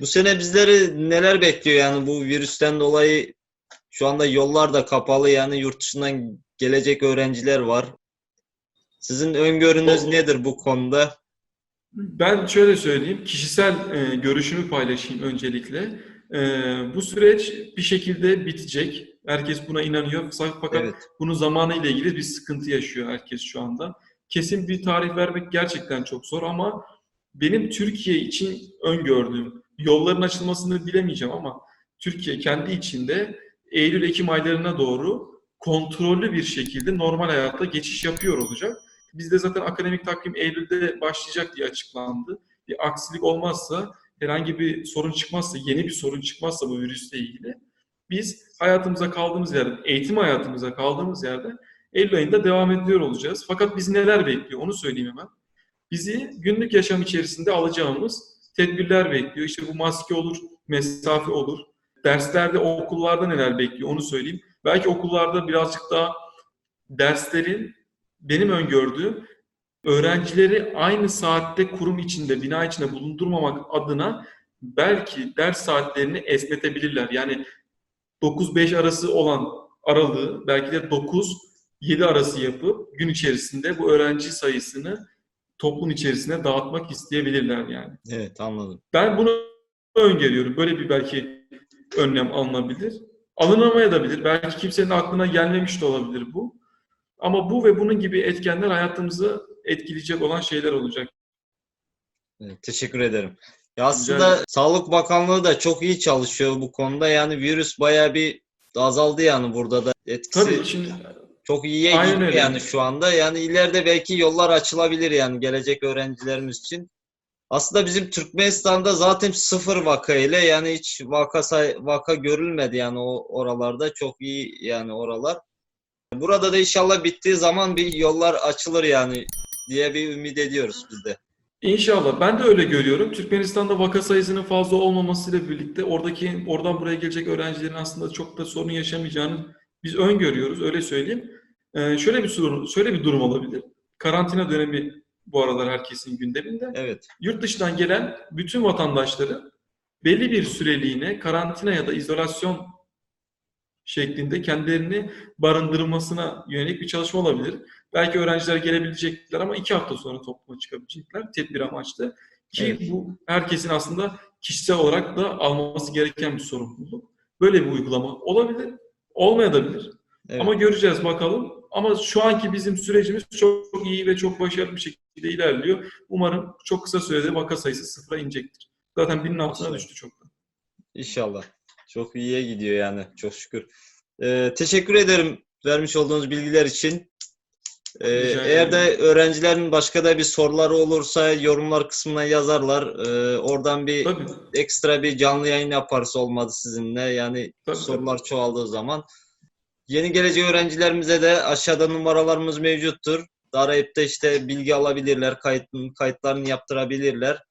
Bu sene bizleri neler bekliyor yani bu virüsten dolayı şu anda yollar da kapalı yani yurt dışından gelecek öğrenciler var. Sizin öngörünüz O- nedir bu konuda? Ben şöyle söyleyeyim, kişisel e, görüşümü paylaşayım öncelikle. E, bu süreç bir şekilde bitecek. Herkes buna inanıyor. Fakat Evet. bunun zamanı ile ilgili bir sıkıntı yaşıyor herkes şu anda. Kesin bir tarih vermek gerçekten çok zor ama benim Türkiye için öngördüğüm, yolların açılmasını bilemeyeceğim ama Türkiye kendi içinde Eylül-Ekim aylarına doğru kontrollü bir şekilde normal hayata geçiş yapıyor olacak. Bizde zaten akademik takvim Eylül'de başlayacak diye açıklandı. Bir aksilik olmazsa, herhangi bir sorun çıkmazsa, yeni bir sorun çıkmazsa bu virüsle ilgili biz hayatımıza kaldığımız yerden, eğitim hayatımıza kaldığımız yerden Eylül ayında devam ediyor olacağız. Fakat bizi neler bekliyor onu söyleyeyim hemen. Bizi günlük yaşam içerisinde alacağımız tedbirler bekliyor. İşte bu maske olur, mesafe olur. Derslerde, okullarda neler bekliyor onu söyleyeyim. Belki okullarda birazcık daha derslerin benim öngördüğüm öğrencileri aynı saatte kurum içinde, bina içinde bulundurmamak adına belki ders saatlerini esnetebilirler. Yani 9-5 arası olan aralığı belki de 9-7 arası yapıp gün içerisinde bu öğrenci sayısını toplum içerisine dağıtmak isteyebilirler yani. Evet anladım. Ben bunu öngörüyorum. Böyle bir belki önlem alınabilir. Alınamayabilir. Belki kimsenin aklına gelmemiş de olabilir bu. Ama bu ve bunun gibi etkenler hayatımızı etkileyecek olan şeyler olacak. Evet, teşekkür ederim. Ya aslında ederim. Sağlık Bakanlığı da çok iyi çalışıyor bu konuda. Yani virüs bayağı bir azaldı yani burada da etkisi Tabii şimdi çok iyiye Aynen gitti öyle. yani şu anda. Yani ileride belki yollar açılabilir yani gelecek öğrencilerimiz için. Aslında bizim Türkmenistan'da zaten sıfır vaka ile yani hiç vaka say vaka görülmedi yani o oralarda çok iyi yani oralar. Burada da inşallah bittiği zaman bir yollar açılır yani diye bir ümit ediyoruz biz de. İnşallah. Ben de öyle görüyorum. Türkmenistan'da vaka sayısının fazla olmamasıyla birlikte oradaki oradan buraya gelecek öğrencilerin aslında çok da sorun yaşamayacağını biz öngörüyoruz. Öyle söyleyeyim. Ee, şöyle bir sorun, şöyle bir durum olabilir. Karantina dönemi bu aralar herkesin gündeminde. Evet. Yurt dışından gelen bütün vatandaşların belli bir süreliğine karantina ya da izolasyon şeklinde kendilerini barındırmasına yönelik bir çalışma olabilir. Belki öğrenciler gelebilecekler ama iki hafta sonra topluma çıkabilecekler tedbir amaçlı. Ki Evet. bu herkesin aslında kişisel olarak da alması gereken bir sorumluluk. Böyle bir uygulama olabilir, olmayabilir. Evet. Ama göreceğiz bakalım. Ama şu anki bizim sürecimiz çok iyi ve çok başarılı bir şekilde ilerliyor. Umarım çok kısa sürede vaka sayısı sıfıra inecektir. Zaten binin altına düştü çoktan. İnşallah. Çok iyiye gidiyor yani. Çok şükür. Ee, teşekkür ederim vermiş olduğunuz bilgiler için. Ee, eğer de öğrencilerin başka da bir soruları olursa yorumlar kısmına yazarlar. Ee, oradan bir Tabii. ekstra bir canlı yayın yaparız olmadı sizinle. Yani Tabii, sorular çoğaldığı zaman. Yeni gelecek öğrencilerimize de aşağıda numaralarımız mevcuttur. Arayıp da işte bilgi alabilirler, kayıt, kayıtlarını yaptırabilirler.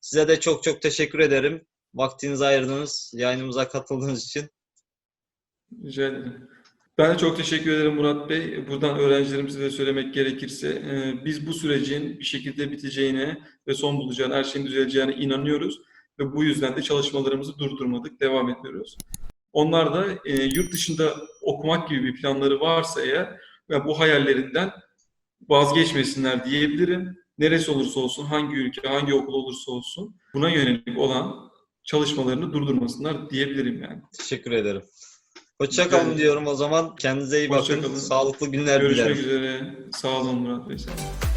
Size de çok çok teşekkür ederim. Vaktinizi ayırdınız, yayınımıza katıldığınız için. Rica ederim. Ben de çok teşekkür ederim Murat Bey. Buradan öğrencilerimize de söylemek gerekirse e, biz bu sürecin bir şekilde biteceğine ve son bulacağına, her şeyin düzeleceğine inanıyoruz. Ve bu yüzden de çalışmalarımızı durdurmadık, devam ediyoruz. Onlar da e, yurt dışında okumak gibi bir planları varsa eğer ve bu hayallerinden vazgeçmesinler diyebilirim. Neresi olursa olsun, hangi ülke, hangi okul olursa olsun buna yönelik olan çalışmalarını durdurmasınlar diyebilirim yani. Teşekkür ederim. Hoşça Rica kalın ederim. diyorum o zaman. Kendinize iyi bakın. Sağlıklı günler Görüşmek dilerim. üzere. Sağ olun Murat Bey. Sağ olun.